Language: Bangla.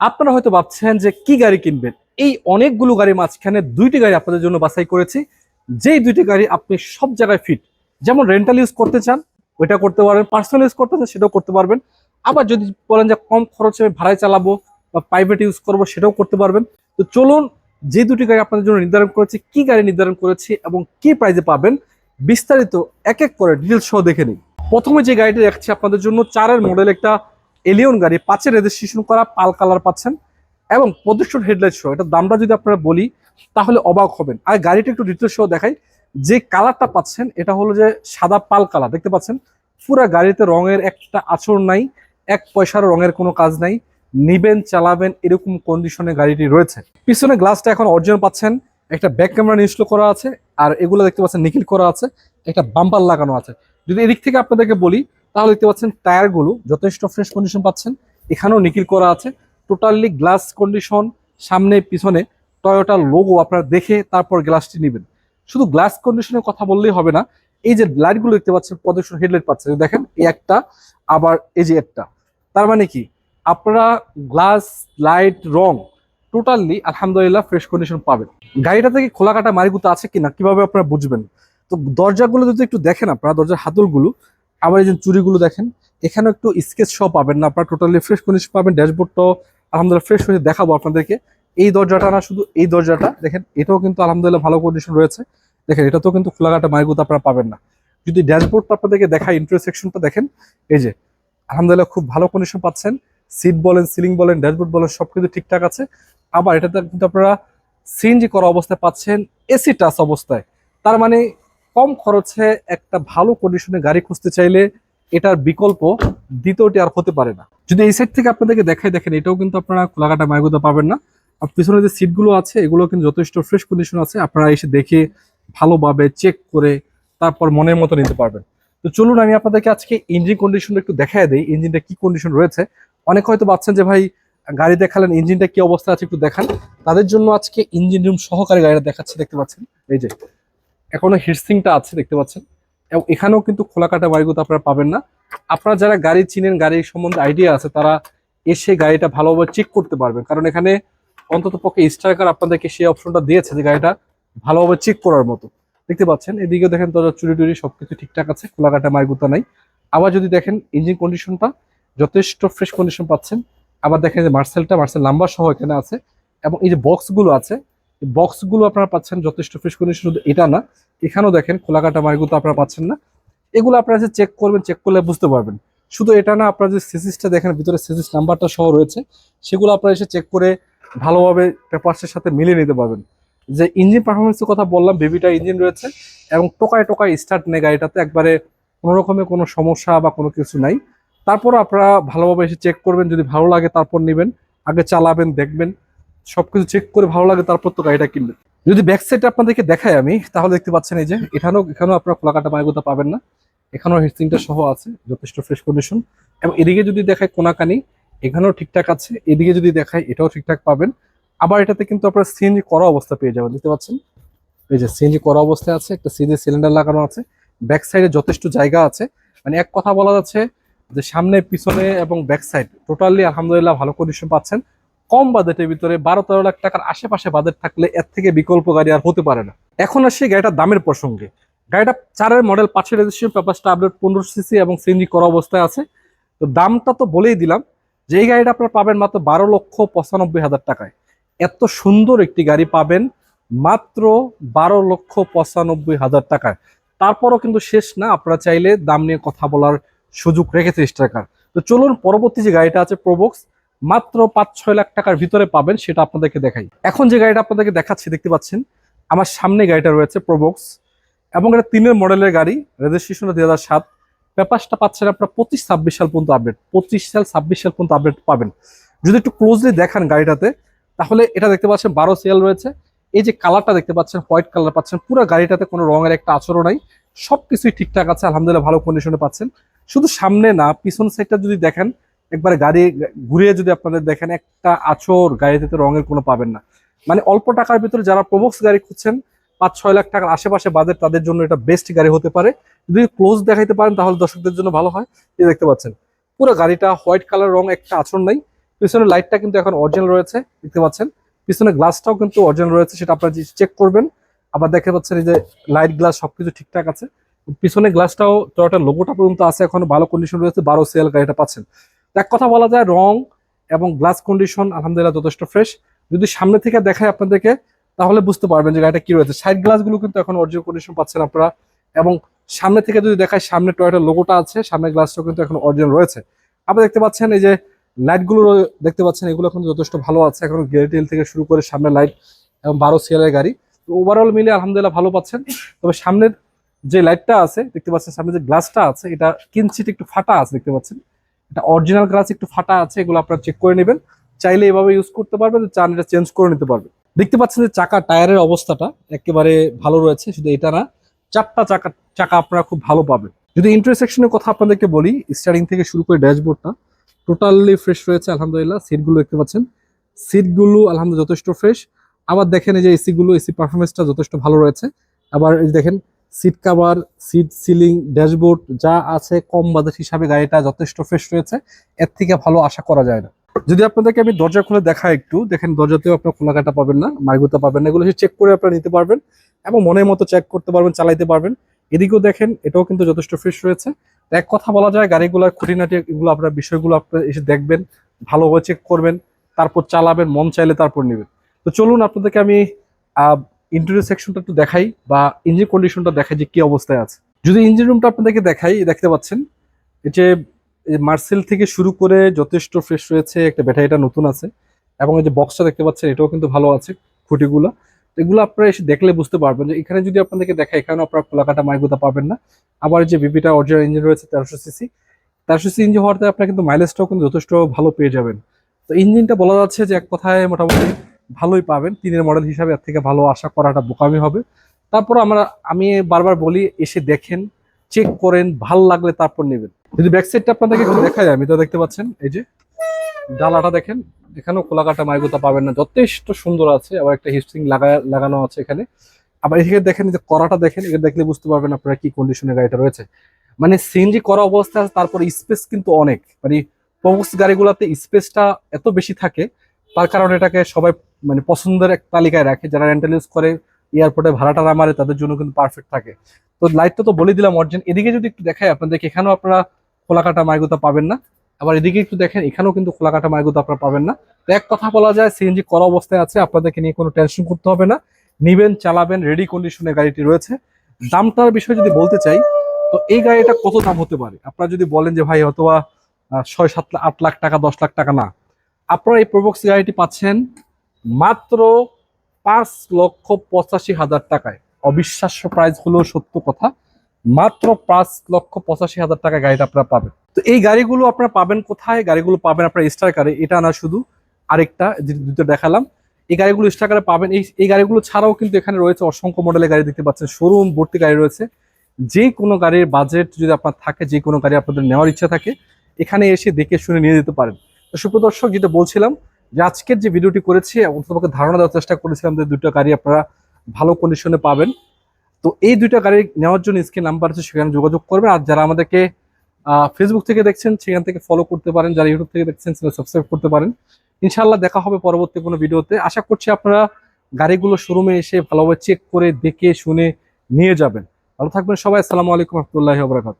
আপনারা হয়তো ভাবছেন যে কি গাড়ি কিনবেন? এই অনেকগুলো গাড়ির মাঝখানে দুইটি গাড়ি আপনাদের জন্য বাছাই করেছি। যেই দুইটি গাড়ি আপনি সব জায়গায় ফিট যেমন রেন্টাল ইউজ করতে চান, ওইটা করতে পারবেন। পার্সোনাল ইউজ করতে চান, সেটাও করতে পারবেন। আবার যদি বলেন যে কম খরচে আমি ভাড়ায় চালাবো বা প্রাইভেট ইউজ করব, সেটাও করতে পারবেন। তো চলুন, যে দুটি গাড়ি আপনাদের জন্য নির্ধারণ করেছি, কি গাড়ি নির্ধারণ করেছি এবং কি প্রাইজে পাবেন, বিস্তারিত এক এক করে ডিটেলস সহ দেখে নিই। প্রথমে যে গাড়িটা দেখছি আপনাদের জন্য, চারের মডেল একটা এলিয়ন গাড়ি, পাঁচের রেজিস্ট্রেশন করা, পাল কালার পাচ্ছেন এবং প্রদর্শন হেডলাইট সহ। এটা দামটা যদি আপনারা বলি, তাহলে অবাক হবেন। আর গাড়িটা একটু ডিটেলস সহ দেখাই। যে কালারটা পাচ্ছেন, এটা হলো যে সাদা পাল কালার, দেখতে পাচ্ছেন? পুরা গাড়িতে রঙের একটা আচর নাই, এক পয়সার রঙের কোনো কাজ নাই। নিবেন, চালাবেন, এরকম কন্ডিশনে গাড়িটি রয়েছে। পিছনে গ্লাসটা এখন অরিজিনাল পাচ্ছেন। একটা ব্যাক ক্যামেরা ইনস্টল করা আছে। আর এগুলো দেখতে পাচ্ছেন, নিখিল করা আছে। একটা বাম্পার লাগানো আছে। যদি এদিক থেকে আপনাদেরকে বলি তাহলে দেখতে পাচ্ছেন টায়ারগুলো যথেষ্ট ফ্রেশ কন্ডিশন পাচ্ছেন। এখানেও নিখিল করা আছে। টোটালি গ্লাস কন্ডিশন সামনে, পিছনে টয়োটার লোগো আপনারা দেখে তারপর গ্লাসটি নেবেন। শুধু গ্লাস কন্ডিশনের কথা বললেই হবে না, এই যে লাইটগুলো দেখতে পাচ্ছেন, প্রদর্শন হেডলাইট পাচ্ছেন দেখেন, এই একটা, আবার এই যে একটা। তার মানে কি? আপনারা গ্লাস লাইট রং টোটালি আলহামদুলিল্লাহ ফ্রেশ কন্ডিশন পাবেন। গাড়িটা থেকে খোলা কাটা মারিগুতো আছে কিনা, কীভাবে আপনারা বুঝবেন? তো দরজাগুলো যদি একটু দেখেন আপনারা, দরজার হাতলগুলো আবার এই যে চুরিগুলো দেখেন, এখানেও একটু স্কেচ সহ পাবেন না, আপনারা টোটালি ফ্রেশ কন্ডিশন পাবেন ড্যাশবোর্ডটাও আলহামদুলিল্লাহ ফ্রেশ হয়ে দেখাবো আপনাদেরকে। এই দরজাটা না, শুধু এই দরজাটা, দেখেন, এটাও কিন্তু আলহামদুলিল্লাহ ভালো কন্ডিশন রয়েছে। দেখেন, এটাতেও কিন্তু খোলাঘাটা মাইগুতো আপনারা পাবেন না। যদি ড্যাশবোর্ডটা আপনাদেরকে দেখায় ইন্টারসেকশনটা দেখেন, এই যে, আলহামদুলিল্লাহ খুব ভালো কন্ডিশন পাচ্ছেন। সিট বলেন সিলিং বলেন ড্যাশবোর্ড বলেন, সব কিছু ঠিকঠাক আছে। আবার এটাতে কিন্তু আপনারা সিএনজি করা অবস্থায় পাচ্ছেন এসি টাচ অবস্থায়। তার মানে কম খরচে একটা ভালো কন্ডিশনে গাড়ি খুঁজতে চাইলে এটার বিকল্প দ্বিতীয়টি আর হতে পারে না। যদি এই সাইড থেকে আপনাদেরকে দেখাই, দেখেন, এটাও কিন্তু আপনারা খোলাঘাটা মাইগুতো পাবেন না। আর পিছনে যে সিটগুলো আছে, এগুলো কিন্তু যথেষ্ট ফ্রেশ কন্ডিশন আছে। আপনারা এসে দেখে ভালোভাবে চেক করে তারপর মনের মতো নিতে পারবেন। তো চলুন, আমি আপনাদেরকে আজকে ইঞ্জিন কন্ডিশনটা একটু দেখায় দিই। ইঞ্জিনটা কি কন্ডিশন রয়েছে? অনেক হয়তো ভাবছেন যে, ভাই, গাড়ি দেখালেন ইঞ্জিনটা কি অবস্থা আছে একটু দেখান। তাদের জন্য আজকে ইঞ্জিন রুম সহকারে গাড়িটা দেখাচ্ছি, দেখতে পাচ্ছেন? এই যে এখনও হিটসিংটা আছে, দেখতে পাচ্ছেন। এবং এখানেও কিন্তু খোলা কাটা বাড়িগুলো আপনারা পাবেন না। আপনারা যারা গাড়ি চিনেন গাড়ির সম্বন্ধে আইডিয়া আছে, তারা এসে গাড়িটা ভালোভাবে চেক করতে পারবেন। কারণ এখানে অন্তত পক্ষে স্ট্রাইকার আপনাদেরকে সেই অপশনটা দিয়েছে যে গাড়িটা ভালোভাবে চেক করার মতো। দেখতে পাচ্ছেন এদিকে দেখেন তো চুরি টুরি সবকিছু ঠিকঠাক আছে খোলা কাটা মাইগুতা নাই। আবার যদি দেখেন ইঞ্জিন কন্ডিশনটা যথেষ্ট ফ্রেশ কন্ডিশন পাচ্ছেন, আবার দেখেন যে মার্সেলটা মার্সেল নাম্বার সহ এখানে আছে। এবং এই যে বক্সগুলো আছে বক্সগুলো আপনারা পাচ্ছেন যথেষ্ট ফ্রেশ কন্ডিশন শুধু এটা না, এখানেও দেখেন খোলা কাটা মাইগুতো আপনারা পাচ্ছেন না। এগুলো আপনারা যে চেক করবেন চেক করলে বুঝতে পারবেন। শুধু এটা না, আপনারা যে সিসিসটা দেখেন, ভিতরে সিসিস নাম্বারটা সহ রয়েছে, সেগুলো আপনারা এসে চেক করে ভালোভাবে পেপারসের সাথে মিলিয়ে নিতে পারবেন। যে ইঞ্জিন পারফরমেন্সের কথা বললাম বেবিটা ইঞ্জিন রয়েছে, এবং টোকায় টোকায় স্টার্ট নেই গাড়িটাতে, একবারে কোনো রকমের কোনো সমস্যা বা কোনো কিছু নাই। তারপর আপনারা ভালোভাবে এসে চেক করবেন, যদি ভালো লাগে তারপর নেবেন, আগে চালাবেন, দেখবেন। সবকিছু চেক করে ভালো লাগে, তারপর তো গাড়িটা কিনবেন যদি ব্যাক সাইডে আপনাদেরকে দেখাই আমি, তাহলে দেখতে পাচ্ছেন এই যে, এখানেও এখানেও আপনার আপনারা খোলাকাটা মাইগুতা পাবেন না। এখানেও হিটসিংটা সহ আছে, যথেষ্ট ফ্রেশ কন্ডিশন এবং এদিকে যদি দেখায় কোনাকানি, এখানেও ঠিকঠাক আছে। এদিকে যদি দেখায় এটাও ঠিকঠাক পাবেন। আবার এটাতে কিন্তু আপনারা সিএনজি করা অবস্থা পেয়ে যাবেন, দেখতে পাচ্ছেন? এই যে সিএনজি করা অবস্থায় আছে, একটা সিএনজি সিলিন্ডার লাগানো আছে। ব্যাক সাইডে যথেষ্ট জায়গা আছে। মানে এক কথা বলা যাচ্ছে যে সামনে, পিছনে এবং ব্যাক সাইড টোটালি আলহামদুলিল্লাহ ভালো কন্ডিশন পাচ্ছেন। কম বাজেটের ভিতরে বারো তেরো লাখ টাকার আশেপাশে বাজেট থাকলে এর থেকে বিকল্প গাড়ি আর হতে পারে না। এখন আসি গাড়িটার দামের প্রসঙ্গে। গাড়িটা চারের মডেল পাঁচের রেজিস্ট্রেশন পেপারসটা আপডেট পনেরো সিসি এবং সিএনজি করা অবস্থায় আছে। তো দামটা তো বলেই দিলাম যে এই গাড়িটা আপনারা পাবেন মাত্র বারো লক্ষ পঁচানব্বই হাজার টাকায়। এত সুন্দর একটি গাড়ি পাবেন মাত্র বারো লক্ষ পঁচানব্বই হাজার টাকায়। তারপরও কিন্তু শেষ না, আপনারা চাইলে দাম নিয়ে কথা বলার সুযোগ রেখেছে স্ট্রাইকার তো চলুন পরবর্তী যে গাড়িটা আছে প্রোবক্স মাত্র পাঁচ ছয় লাখ টাকার ভিতরে পাবেন, সেটা আপনাদেরকে দেখাই। এখন যে গাড়িটা আপনাদেরকে দেখাচ্ছি, দেখতে পাচ্ছেন, আমার সামনে গাড়িটা রয়েছে প্রোবক্স এবং এটা তিনের মডেলের গাড়ি রেজিস্ট্রেশন দুই হাজার সাত। পেপারসটা পাচ্ছেন আপনার পঁচিশ ছাব্বিশ সাল পর্যন্ত আপডেট পঁচিশ সাল, ছাব্বিশ সাল পর্যন্ত আপডেট পাবেন। যদি একটু ক্লোজলি দেখান গাড়িটাতে, তাহলে এটা দেখতে পাচ্ছেন, বারো সিএল রয়েছে। এই যে কালারটা দেখতে পাচ্ছেন হোয়াইট কালার পাচ্ছেন, পুরো গাড়িটাতে কোনো রঙের একটা আচরণ নাই। সবকিছুই ঠিকঠাক আছে, আলহামদুলিল্লাহ ভালো কন্ডিশনে পাচ্ছেন। শুধু সামনে না, পিছন সাইডটা যদি দেখেন একবারে গাড়ি ঘুরিয়ে যদি আপনাদের দেখেন, একটা আচর গাড়িতে রঙের কোনো পাবেন না। মানে অল্প টাকার ভিতরে যারা প্রবক্স গাড়ি খুঁজছেন পাঁচ ছয় লাখ টাকার আশেপাশে বাজেট তাদের জন্য এটা বেস্ট গাড়ি হতে পারে। যদি ক্লোজ দেখাইতে পারেন, তাহলে দর্শকদের জন্য ভালো হয়। এই দেখতে পাচ্ছেন, পুরো গাড়িটা হোয়াইট কালার রং একটা আচরণ নাই। পিছনের লাইটটা কিন্তু এখন অরিজিনাল রয়েছে, দেখতে পাচ্ছেন। পিছনের গ্লাসটাও কিন্তু অরিজিনাল রয়েছে, সেটা আপনারা চেক করবেন। আবার দেখতে পাচ্ছেন এই যে লাইট গ্লাস সবকিছু ঠিকঠাক আছে। পিছনের গ্লাসটাও টয়োটার লোগোটা পর্যন্ত আছে, এখন ভালো কন্ডিশন রয়েছে, বারো সেল গাড়িটা পাচ্ছেন। এক কথা বলা যায়, রং এবং গ্লাস কন্ডিশন আলহামদুলিল্লাহ যথেষ্ট ফ্রেশ যদি সামনে থেকে দেখায় আপনাদেরকে, তাহলে বুঝতে পারবেন যে গাড়িটা কি রয়েছে। সাইড গ্লাসগুলো কিন্তু এখন অরিজিনাল কন্ডিশন পাচ্ছেন আপনারা। এবং সামনে থেকে যদি দেখায় সামনে টয়োটার লোগোটা আছে, সামনের গ্লাসটাও কিন্তু এখন অরিজিনাল রয়েছে। আপনি দেখতে পাচ্ছেন এই যে লাইটগুলো দেখতে পাচ্ছেন এগুলো এখন যথেষ্ট ভালো আছে। এখন গেটেল থেকে শুরু করে সামনে লাইট এবং বারো সিএলের গাড়ি। তো ওভারঅল মিলে আলহামদুলিল্লাহ ভালো পাচ্ছেন। তবে সামনের যে লাইটটা আছে, দেখতে পাচ্ছেন সামনে যে গ্লাসটা আছে, এটা কিঞ্চিত একটু ফাটা আছে, দেখতে পাচ্ছেন। এটা অরিজিনাল গ্লাস একটু ফাটা আছে, এগুলো আপনারা চেক করে নেবেন। চাইলে এভাবে ইউজ করতে পারবেন চান এটা চেঞ্জ করে নিতে পারবেন। দেখতে পাচ্ছেন যে চাকা টায়ারের অবস্থাটা একেবারে ভালো রয়েছে, শুধু এটা না, চারটা চাকা চাকা আপনারা খুব ভালো পাবেন। যদি ইন্টারসেকশনের কথা আপনাদেরকে বলি স্টার্টিং থেকে শুরু করে ড্যাশবোর্ডটা টোটালি ফ্রেশ রয়েছে, আলহামদুলিল্লাহ। সিটগুলো দেখতে পাচ্ছেন। সিটগুলো আলহামদুলিল্লাহ যথেষ্ট ফ্রেশ আবার দেখেন এই যে এসি গুলো এসি পারফরমেন্সটা যথেষ্ট ভালো রয়েছে। আবার দেখেন seat cover, seat ceiling, dashboard, যা আছে কম বাজেট হিসাবে গাড়িটা যথেষ্ট ফ্রেশ রয়েছে। এর থেকে ভালো আশা করা যায় না। যদি আপনাদেরকে আমি দরজা খুলে দেখাই একটু, দেখেন দরজাতেও আপনার খোলাকাটা পাবেন না, মার্গুতা পাবেন না, এগুলো চেক করে আপনারা নিতে পারবেন এবং মনের মতো চেক করতে পারবেন, চালাইতে পারবেন। এদিকেও দেখেন, এটাও কিন্তু যথেষ্ট ফ্রেশ রয়েছে। এক কথা বলা যায়, গাড়িগুলোর খুঁটিনাটি এগুলো আপনার, বিষয়গুলো আপনারা এসে দেখবেন, ভালোভাবে চেক করবেন, তারপর চালাবেন, মন চাইলে তারপর নেবেন। তো চলুন আপনাদেরকে আমি ইন্টেরিয়র সেকশনটা একটু দেখাই বা ইঞ্জিন কন্ডিশনটা দেখাই যে কি অবস্থায় আছে। যদি ইঞ্জিন রুমটা আপনাদেরকে দেখাই, দেখতে পাচ্ছেন যে মার্সেল থেকে শুরু করে যথেষ্ট ফ্রেশ রয়েছে, একটা ব্যাটারিটা নতুন আছে এবং এই যে বক্সটা দেখতে পাচ্ছেন, এটাও কিন্তু ভালো আছে, খুঁটিগুলো। এগুলো আপনারা এসে দেখলে বুঝতে পারবেন যে এখানে যদি আপনাদেরকে দেখায় এখানে আপনারা খোলাকাটা মাইগুতা পাবেন না। আবার যে বিপিটা অরিজিনাল ইঞ্জিন রয়েছে, তেরোশো সিসি তেরোশো সিসি ইঞ্জিন হওয়াতে আপনার কিন্তু মাইলেজটাও কিন্তু যথেষ্ট ভালো পেয়ে যাবেন। তো ইঞ্জিনটা বলা যাচ্ছে যে এক কথায় মোটামুটি ভালোই পাবেন। তিনের মডেল হিসাবে এর থেকে ভালো আশা করাটা বোকামি হবে। তারপর আমরা, আমি বারবার বলি, এসে দেখেন চেক করেন, ভালো লাগলে তারপর নেবেন। যদি ব্যাক সাইডটা আপনাদেরকে একটু যায় আমি তো দেখতে পাচ্ছেন, এই যে ডালাটা দেখেন, এখানেও কোলাকাটা মাইগুতা পাবেন না। যথেষ্ট সুন্দর আছে, আবার একটা হিস্ট্রিং লাগা, লাগানো আছে এখানে। আবার এখানে দেখেন যে করাটা দেখেন এটা দেখলে বুঝতে পারবেন আপনারা কি কন্ডিশনে গাড়িটা রয়েছে। মানে সিএনজি করা অবস্থা আছে, তারপর স্পেস কিন্তু অনেক। মানে প্রবক্স গাড়িগুলোতে স্পেসটা এত বেশি থাকে তার কারণে এটাকে সবাই মানে পছন্দের এক তালিকায় রাখে, যারা রেন্টাল ইউজ করে এয়ারপোর্টে ভাড়াটা মারে তাদের জন্য কিন্তু পারফেক্ট থাকে। তো লাইটটা তো বলে দিলাম, অর্জেন, এদিকে যদি একটু দেখাই আপনাদেরকে এখানেও আপনারা খোলাকাটা মাইগুতা পাবেন না। আবার এদিকে একটু দেখেন, এখানেও কিন্তু খোলাকাটা মাইগুতা আপনারা পাবেন না। তো এক কথা বলা যায় সিএনজি করা অবস্থায় আছে, আপনাদেরকে নিয়ে কোনো টেনশন করতে হবে না। নিবেন, চালাবেন রেডি কন্ডিশনে গাড়িটি রয়েছে। দামটার বিষয়ে যদি বলতে চাই, তো এই গাড়িটা কত দাম হতে পারে? আপনারা যদি বলেন যে ভাই অথবা ছয়, সাত, আট লাখ টাকা, দশ লাখ টাকা না। আপনারা এই প্রবক্স গাড়িটি পাচ্ছেন মাত্র পাঁচ লক্ষ পঁচাশি হাজার টাকায়। অবিশ্বাস্য প্রাইস হলেও সত্য কথা, মাত্র পাঁচ লক্ষ পঁচাশি হাজার টাকা গাড়িটা আপনারা পাবেন। তো এই গাড়িগুলো আপনারা পাবেন কোথায়? গাড়িগুলো পাবেন আপনার স্টার কারে এটা না শুধু, আরেকটা দুটো দেখালাম। এই গাড়িগুলো স্টার কারে পাবেন, এই এই গাড়িগুলো ছাড়াও কিন্তু এখানে রয়েছে অসংখ্য মডেলের গাড়ি দেখতে পাচ্ছেন শোরুম ভর্তি গাড়ি রয়েছে। যে কোনো গাড়ির বাজেট যদি আপনার থাকে, যে কোনো গাড়ি আপনাদের নেওয়ার ইচ্ছা থাকে, এখানে এসে দেখে শুনে নিয়ে যেতে পারেন। তো সুপ্রদর্শক যেটা বলছিলাম যে আজকের যে ভিডিওটি করেছি তোমাকে ধারণা দেওয়ার চেষ্টা করেছিলাম যে দুটো গাড়ি আপনারা ভালো কন্ডিশনে পাবেন। তো এই দুইটা গাড়ি নেওয়ার জন্য স্ক্রিন নাম্বার আছে, সেখানে যোগাযোগ করবেন। আর যারা আমাদেরকে ফেসবুক থেকে দেখছেন, সেখান থেকে ফলো করতে পারেন। যারা ইউটিউব থেকে দেখছেন, সেটা সাবস্ক্রাইব করতে পারেন। ইনশাল্লাহ দেখা হবে পরবর্তী কোনো ভিডিওতে। আশা করছি আপনারা গাড়িগুলো শোরুমে এসে ভালোভাবে চেক করে দেখে, শুনে নিয়ে যাবেন। ভালো থাকবেন সবাই। আসসালামু আলাইকুম রহমতুল্লাহ বরাকাত